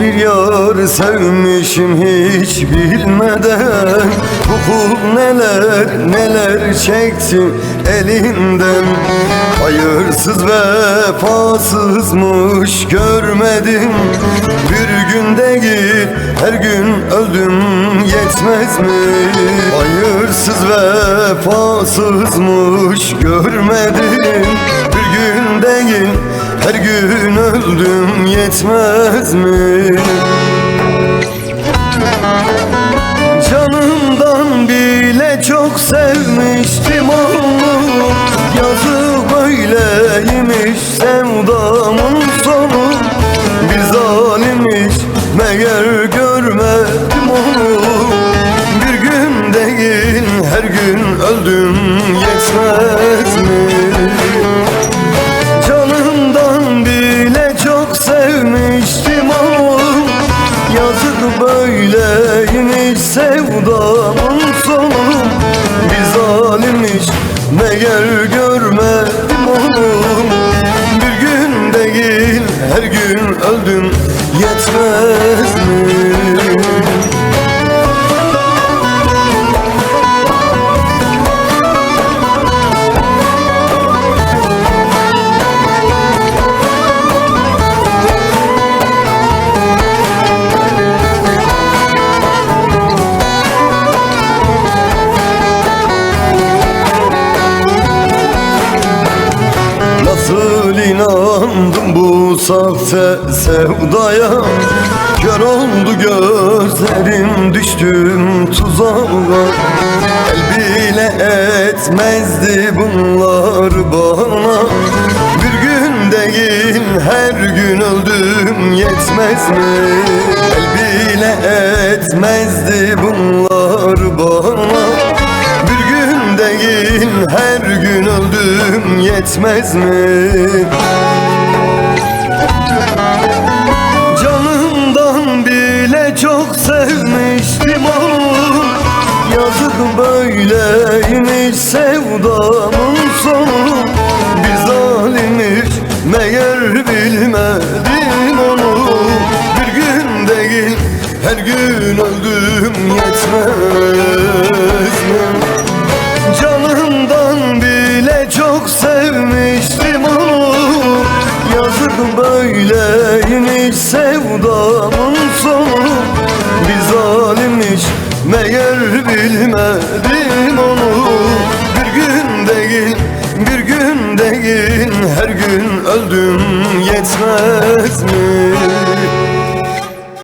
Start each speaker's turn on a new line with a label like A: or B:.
A: bir yar sevmişim hiç bilmeden. Bu kul neler neler çekti elinden. Hayırsız vefasızmış görmedim. Bir gün değil her gün öldüm yetmez mi? Hayırsız vefasızmış görmedim. Bir gün her gün öldüm yetmez mi? Canımdan bile çok sevmiştim onu. Yazı böyleymiş sevdamın sonu. Bir zalimmiş meğer görmedim onu. Bir gün değil her gün öldüm Yazık böyleymiş sevdamın sonu. Bir zalimmiş meğer görmedim onu Bir gün değil her gün öldüm yetmez bu sahte sevdaya Kör oldu gözlerim düştüm tuzağa El bile etmezdi bunlar bana Bir gün değil her gün öldüm yetmez mi? El bile etmezdi bunlar bana bir gün değil her gün öldüm yetmez mi? Böyleymiş sevdamın sonu. Bir zalimmiş meğer bilmedim onu. Bir gün değil her gün öldüm yetmez mi? Canımdan bile çok sevmiştim onu. Yazık böyleymiş sevdamın meğer bilmedim onu Bir gün değil bir gün değil her gün öldüm yetmez mi?